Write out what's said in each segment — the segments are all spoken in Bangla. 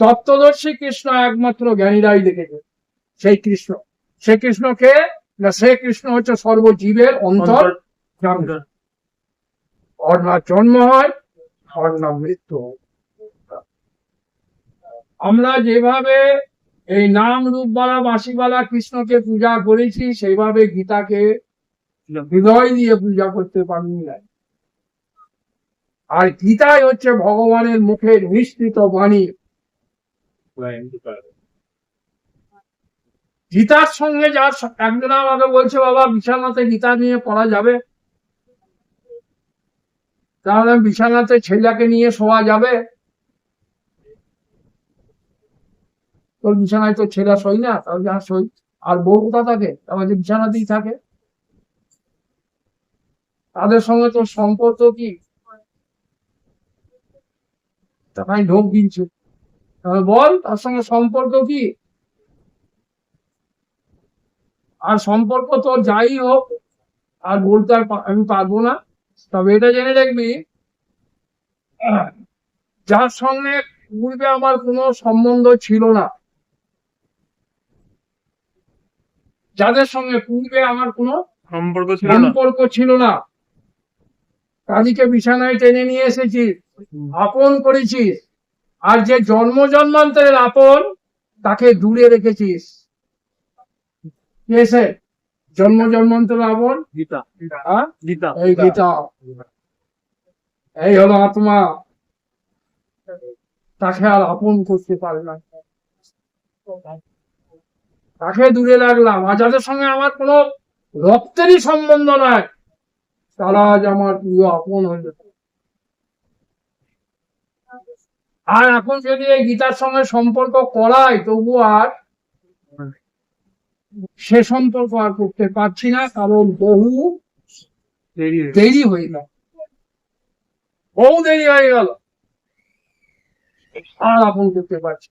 তত্ত্বদর্শী কৃষ্ণ একমাত্র জ্ঞানীরাই দেখেছে সেই কৃষ্ণ। সে কৃষ্ণকে না সে কৃষ্ণ হচ্ছে সর্বজীবের অন্তর ওর না জন্ম হয় ওর না মৃত্যু আমরা যেভাবে এই নাম রূপবালা বাসিবালা কৃষ্ণকে পূজা করেছি সেইভাবে গীতাকে হৃদয় দিয়ে পূজা করতে পারিনি না আর গীতাই হচ্ছে ভগবানের মুখের নিশ্চিত বাণী। গীতার সঙ্গে যার একজন আমাকে বলছে, বাবা, বিছানাতে গীতা নিয়ে পড়া যাবে? তাহলে বিছানাতে ছেলেকে নিয়ে শোয়া যাবে? তোর বিছানায় তো ছেলে সই না? তাহলে যা সই আর বউ কোথা থাকে? তাহলে যে বিছানাতেই থাকে। তাদের সঙ্গে তোর সম্পর্ক কি? তাই ঢোক তাহলে বল তার সঙ্গে সম্পর্ক কি? আর সম্পর্ক তোর যাই হোক আর বলতে আর আমি পারব না। তবে এটা জেনে দেখবি যার সঙ্গে পূর্বে আমার কোনো সম্বন্ধ ছিল না। যাদের সঙ্গে পূর্বে আমার কোনো সম্পর্ক ছিল না। সম্পর্ক ছিল না। কাজীকে বিছানায় টেনে নিয়ে এসেছিস আপন করেছিস আর যে জন্ম জন্মান্তরের আপন তাকে দূরে রেখেছিস। জন্ম জন্মান্তরের আপন? গীতা? গীতা। এই গীতা। এই হলো আত্মা। তাকে আর আপন করতে পারে না। তাকে দূরে রাখলাম। আর যাদের সঙ্গে আমার কোনো রক্তেরই সম্বন্ধ নাই তারা আজ আমার প্রিয় আপন হয়ে যেত আর এখন যদি এই গীতার সঙ্গে সম্পর্ক করাই তবু আর সে সম্পর্ক আর করতে পারছি না কারণ বহু দেরি হয়ে গেল। বহু দেরি হয়ে গেল। আর আপন করতে পারছি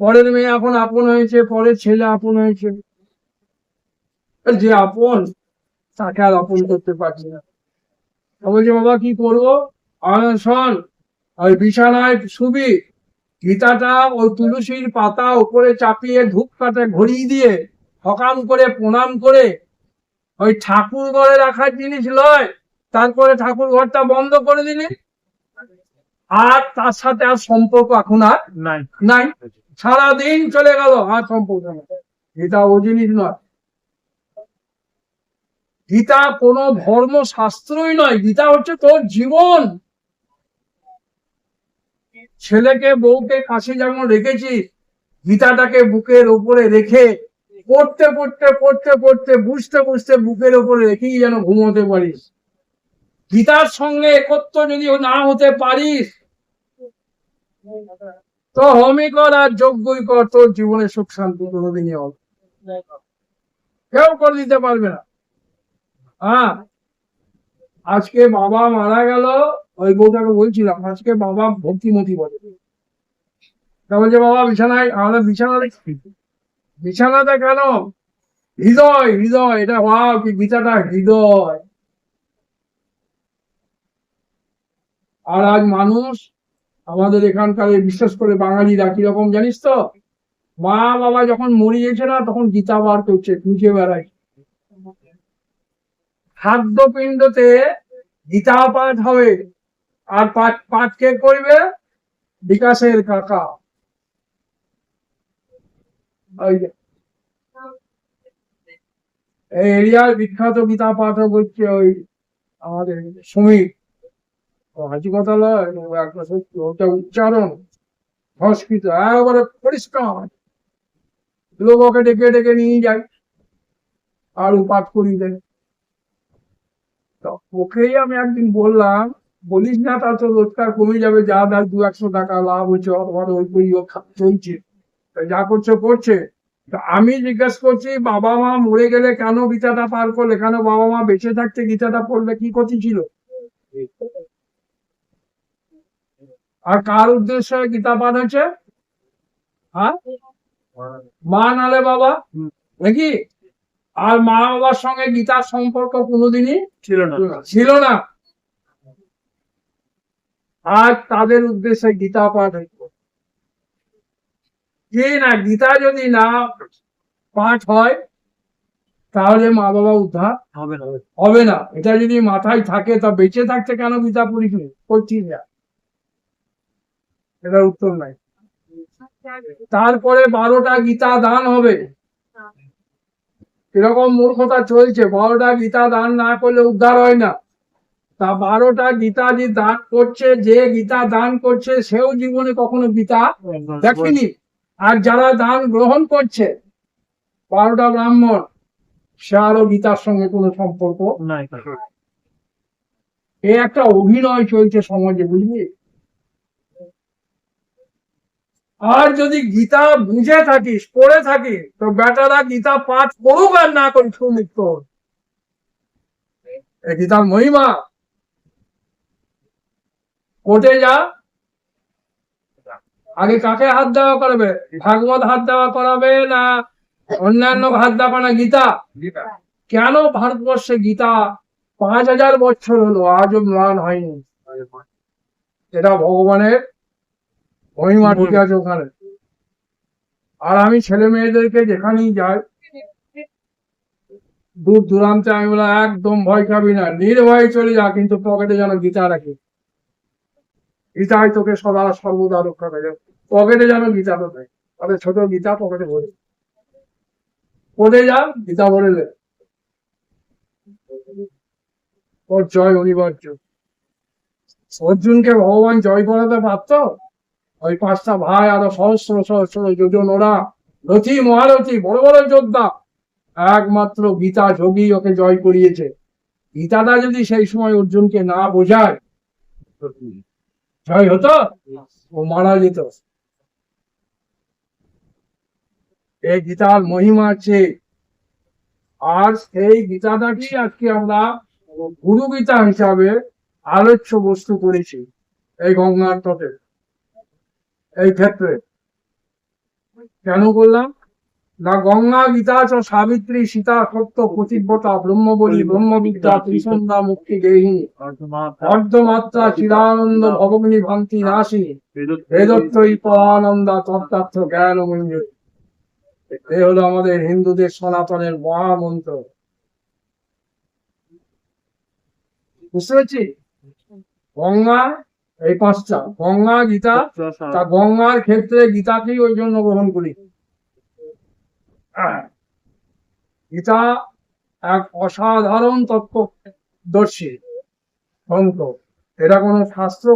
পরের মেয়ে এখন আপন হয়েছে পরের ছেলে আপন হয়েছে। যে আপন তাকে আর আপন করতে পারছি না। বলছে বাবা কি করব? আমি শোন ওই বিছানায় শুবি গীতাটা ওই তুলসীর পাতা উপরে চাপিয়ে ধূপ কাটে ঘড়িয়ে দিয়ে হকাম করে প্রণাম করে ওই ঠাকুর ঘরে রাখার জিনিস লয় তারপরে ঠাকুর ঘরটা বন্ধ করে দিলি? আর তার সাথে আর সম্পর্ক এখন আর নাই। নাই। সারাদিন চলে গেল আর সম্পর্ক গীতা ও জিনিস নয়। গীতা কোনো ধর্ম শাস্ত্রই নয়। গীতা হচ্ছে তোর জীবন। ছেলেকে বউকে কাছে যেমন রেখেছিস গীতাটাকে বুকের ওপরে রেখে পড়তে পড়তে পড়তে পড়তে, বুঝতে বুঝতে বুকের উপরে রেখেই যেন ঘুমোতে পারিস। গীতার সঙ্গে একত্র যদি না হতে পারিস, তো হমি কর আর যোগ্যই কর, তোর জীবনে সুখ শান্তি কোনোদিনই হবে কেউ করে দিতে পারবে না। হ্যাঁ আজকে বাবা মারা গেল। ওই বউটাকে বলছিলাম, আজকে বাবা ভক্তিমতি বলে। বলছে, বাবা, বিছানায়, আমাদের বিছানাতে বিছানাতে কেন? হৃদয় হৃদয়, এটা ভাব কি গীতাটা হৃদয়। আর আজ মানুষ আমাদের এখানকার বিশেষ করে বাঙালিরা কীরকম জানিস তো? মা বাবা যখন মরে মরিয়েছে না, তখন গীতা বার করছে, খুঁজে বেড়ায়। খাদ্যপিণ্ডতে গীতা পাঠ হবে। আর পাঠ পাঠ কে করবে বিকাশের কাকা। এই এরিয়ার বিখ্যাত গীতা পাঠক হচ্ছে ওই আমাদের সুমিত ও হাজি কথা ওটা উচ্চারণ, সংস্কৃত একবারে পরিষ্কার। লোক ওকে ডেকে ডেকে নিয়ে যায়, আর পাঠ করিয়ে দেয়। তো ওকেই আমি একদিন বললাম বলিস না তার তো রোজগার কমে যাবে। যা দার দু একশো টাকা লাভ হচ্ছে অথবা ওই করি ও চলছে। যা করছে করছে। আমি জিজ্ঞেস করছি বাবা মা মরে গেলে কেন গীতাটা পার করলে? কেন বাবা মা বেঁচে থাকতে গীতাটা পড়লে কি ক্ষতি ছিল? আর কার উদ্দেশ্যে গীতা পাঠ হচ্ছে হ্যাঁ? মা নালে বাবা? নাকি? আর মা বাবার সঙ্গে গীতার সম্পর্ক কোনোদিনই ছিল না। ছিল না। আজ তাদের উদ্দেশ্যে গীতা পাঠ হইত যে না গীতা যদি না পাঠ হয় তাহলে মা বাবা উদ্ধার হবে না। হবে না। এটা যদি মাথায় থাকে তা বেঁচে থাকতে কেন গীতা পড়িস? করছিস না। এটার উত্তর নাই। তারপরে বারোটা গীতা দান হবে। এরকম মূর্খতা চলছে। বারোটা গীতা দান না করলে উদ্ধার হয় না। তা বারোটা গীতা যে দান করছে যে গীতা দান করছে সেও জীবনে কখনো গীতা দেখেনি। আর যারা দান গ্রহণ করছে বারোটা ব্রাহ্মণ সে আরও গীতার সঙ্গে কোনো সম্পর্ক নাই। এ একটা অভিনয় চলছে সমাজে বুঝলি? আর যদি গীতা বুঝে থাকিস পড়ে থাকিস তো বেটারা গীতা পাঠ করুক আর না করুক সুমুক্ত। গীতার মহিমা। কোর্টে যা। আগে কাকে হাত দেওয়া করাবে? ভাগবত হাত দেওয়া করাবে না অন্যান্য হাত দেওয়া না গীতা। কেন ভারতবর্ষে গীতা পাঁচ হাজার বছর হলো আজও ম্লান হয়নি? এটা ভগবানের মহিমা ঠিক আছে ওখানে। আর আমি ছেলে মেয়েদেরকে যেখানেই যাই দূর দূরান্তে আমি বলে একদম ভয় খাবি না নির্ভয়ে চলে যা কিন্তু পকেটে যেন গীতা রাখি। গীতাই তোকে সদা সর্বদা রক্ষা করে। পকেটে যেন গীতা তো থাকে। তাহলে ছোট গীতা পকেটে ভরে। পড়ে যা গীতা ভরে। ওর জয় অনিবার্য। অর্জুনকে ভগবান জয় করাতে পারত? ওই পাঁচটা ভাই আরও সহস্র সহস্র যোজন ওরা। রথি, মহারথী, বড় বড় যোদ্ধা। একমাত্র গীতা যোগী ওকে জয় করিয়েছে। গীতাটা যদি সেই সময় অর্জুনকে না বোঝায় জয় হতো ও মারা যেত। এই গীতার মহিমা আছে। আর সেই গীতাটাকেই আজকে আমরা গুরু গীতা হিসাবে আলোচ্য বস্তু করেছি এই গঙ্গার তটে, এই ক্ষেত্রে। কেন করলাম না গঙ্গা গীতা চ সাবিত্রী সীতা সত্য প্রতিব্রতা ব্রহ্মবলী ব্রহ্মবিদ্যা ত্রিসন্ধ্যা মুক্তি দেহিনী অর্ধমাত্রা। চিদানন্দ ভবগ্নি ভান্তি নাশী। বেদত্তই তত্ত্বার্থ জ্ঞান মঞ্জুরি এই হলো আমাদের হিন্দুদের সনাতনের মহামন্ত্র। বুঝতে পারছি? গঙ্গা এই পাঁচটা। গঙ্গা গীতা তা গঙ্গার ক্ষেত্রে গীতাকেই ওই জন্য গ্রহণ করি। গীতা এক অসাধারণ তত্ত্বদর্শী, গ্রন্থ। এটা কোনো শাস্ত্র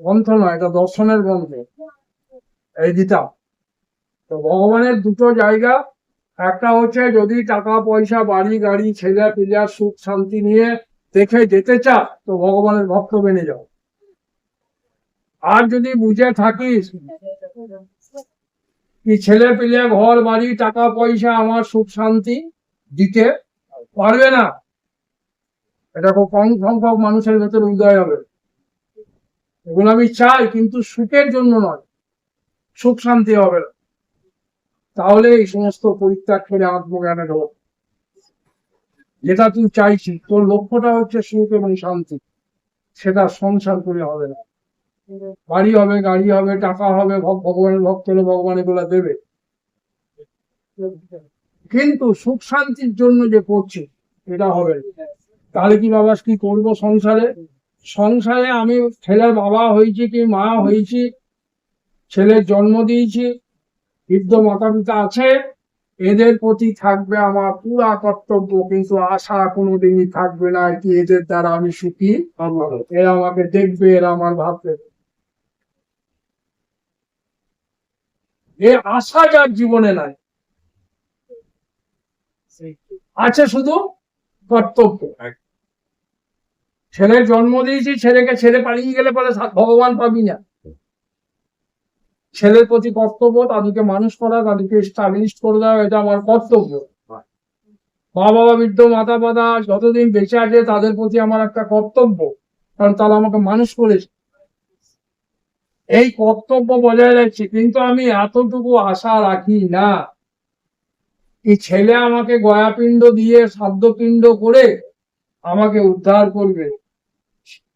গ্রন্থ নয়, এটা দর্শনের গ্রন্থ, এই গীতা। তো ভগবানের দুটো জায়গা, একটা হচ্ছে যদি টাকা, পয়সা, বাড়ি, গাড়ি, ছেলে পিলার সুখ, শান্তি নিয়ে দেখে যেতে চা তো ভগবানের ভক্ত বেনে যাও। আর যদি বুঝে থাকিস কি ছেলে পিলে ঘর, বাড়ি, টাকা, পয়সা, আমার সুখ, শান্তি দিতে পারবে না। এটা খুব কম সংখ্যক মানুষের ভেতরে উদয় হবে। এগুলো আমি চাই, কিন্তু সুখের জন্য নয়। সুখ, শান্তি হবে না। তাহলে এই সমস্ত পরিত্যাগ করে আত্মজ্ঞানে ঢোক যেটা তুই চাইছিস, তোর লক্ষ্যটা হচ্ছে সুখ এবং শান্তি। সেটা সংসার করে হবে না। বাড়ি হবে, গাড়ি হবে, টাকা হবে ভগবানের ভক্ত হলে ভগবান এগুলা দেবে। কিন্তু সুখ শান্তির জন্য যে করছি, এটা হবে তাহলে কি বাবা, কি করব সংসারে? সংসারে আমি ছেলের বাবা হয়েছি কি মা হয়েছি, ছেলের জন্ম দিয়েছি, বৃদ্ধ মাতা পিতা আছে, এদের প্রতি থাকবে আমার পুরা কর্তব্য, কিন্তু আশা কোনোদিনই থাকবে না কি, এদের দ্বারা আমি সুখী হব। এরা আমাকে দেখবে, এরা আমার ভাববে। এ আশা যার জীবনে নাই। আছে শুধু কর্তব্য। ছেলের জন্ম দিয়েছি ছেলেকে ছেড়ে পালিয়ে গেলে পরে ভগবান পাবি না। ছেলের প্রতি কর্তব্য তাদেরকে মানুষ করা তাদেরকে স্টাবলিশ করে দেওয়া এটা আমার কর্তব্য। মা বাবা বৃদ্ধ মাতা পাতা যতদিন বেঁচে আছে তাদের প্রতি আমার একটা কর্তব্য। কারণ তারা আমাকে মানুষ করেছে। এই কর্তব্য বজায় রাখছি, কিন্তু আমি এতটুকু আশা রাখি না। এই ছেলে আমাকে গয়াপিণ্ড দিয়ে, সাধ্যপিণ্ড করে আমাকে উদ্ধার করবে।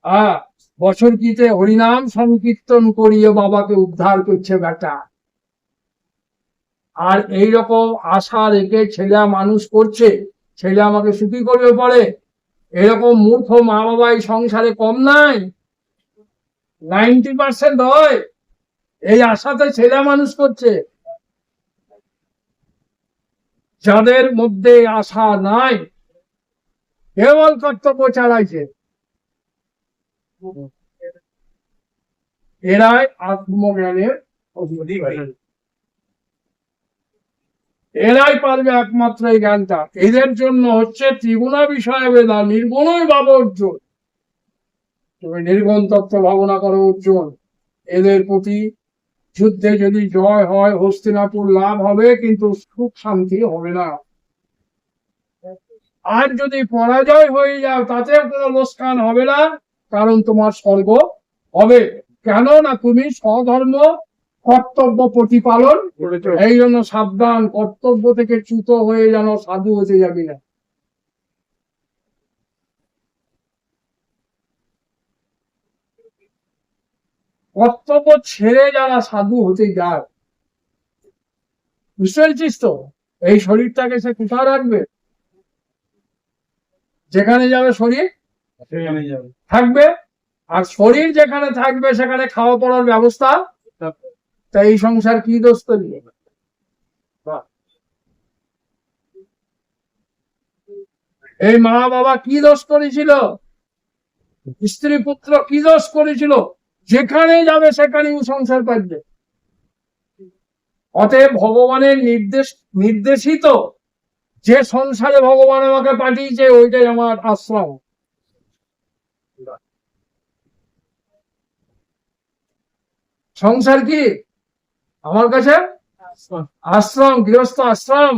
আ বছর কিতে হরিনাম সংকীর্তন করিয়ে বাবাকে উদ্ধার করছে বেটা। আর এই রকম আশা রেখে ছেলে মানুষ করছে, ছেলে আমাকে সুখী করবে পরে এরকম মূর্খ মা বাবা এই সংসারে কম নাই? নাইনটি পার্সেন্ট হয়। এই আশাতে ছেলে মানুষ করছে। যাদের মধ্যে আশা নাই, কেবল কর্তব্য চালাইছে। এরাই আত্মজ্ঞানের এরাই পারবে একমাত্র এই জ্ঞানটা। এদের জন্য হচ্ছে ত্রিগুণা বিষয় বেদা, নির্গুণই ভাব অর্জুন তুমি নির্গুণ তত্ত্ব ভাবনা করো অর্জুন। এদের প্রতি যুদ্ধে যদি জয় হয় হস্তিনাপুর লাভ হবে কিন্তু সুখ শান্তি হবে না। আর যদি পরাজয় হয়ে যাও তাতেও কোনো লোকসান হবে না কারণ তোমার স্বর্গ হবে। কেন না তুমি স্বধর্ম কর্তব্য প্রতিপালন এই জন্য সাবধান কর্তব্য থেকে চ্যুত হয়ে যেন সাধু হতে যাবি না। কর্তব্য ছেড়ে যারা সাধু হতে যায় বুঝতে পেরেছিস তো? এই শরীরটাকে সে কোথায় রাখবে? যেখানে যাবে শরীর? থাকবে? আর শরীর যেখানে থাকবে সেখানে খাওয়া পড়ার ব্যবস্থা? তা এই সংসার কি দোষ তৈরি। এই মা বাবা কি দোষ করেছিল? স্ত্রী পুত্র কি দোষ করেছিল? যেখানে যাবে সেখানে সংসার পাচ্ছে অতএব ভগবানের নির্দেশ, নির্দেশিত যে সংসারে ভগবান আমাকে পাঠিয়েছে, ওইটাই আমার আশ্রম। সংসার কি? আমার কাছে? আশ্রম, গৃহস্থ আশ্রম।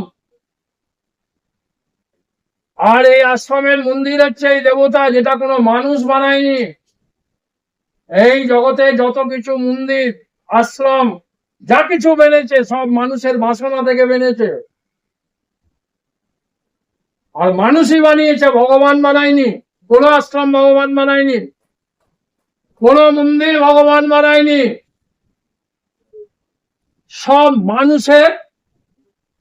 আর এই আশ্রমের মন্দির হচ্ছে এই দেবতা, যেটা কোনো মানুষ বানায়নি। এই জগতে যত কিছু মন্দির, আশ্রম, যা কিছু বেড়েছে, সব মানুষের বাসনা থেকে বেড়েছে। আর মানুষই বানিয়েছে, ভগবান বানায়নি, কোন আশ্রম ভগবান বানায়নি, কোন মন্দির ভগবান বানায়নি। সব মানুষের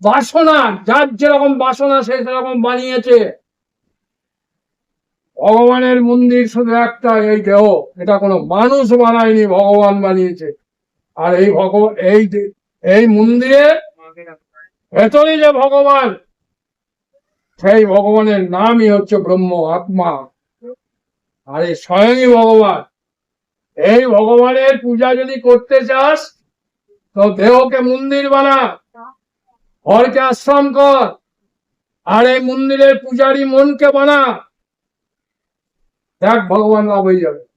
বাসনা, যার যেরকম বাসনা সে সেরকম বানিয়েছে। ভগবানের মন্দির শুধু একটা, এই দেহ। এটা কোনো মানুষ বানায়নি, ভগবান বানিয়েছে। আর এই ভগ এই এই মন্দিরে ভেতরে যে ভগবান, সেই ভগবানের নামই হচ্ছে ব্রহ্ম, আত্মা। আর এই স্বয়ংই ভগবান। এই ভগবানের পূজা যদি করতে চাস, তো দেহকে মন্দির বানা। ঘরকে আশ্রম কর। আর এই মন্দিরের পূজারী মনকে বানা। দেখ ভগবান লাভ হয়ে যাবে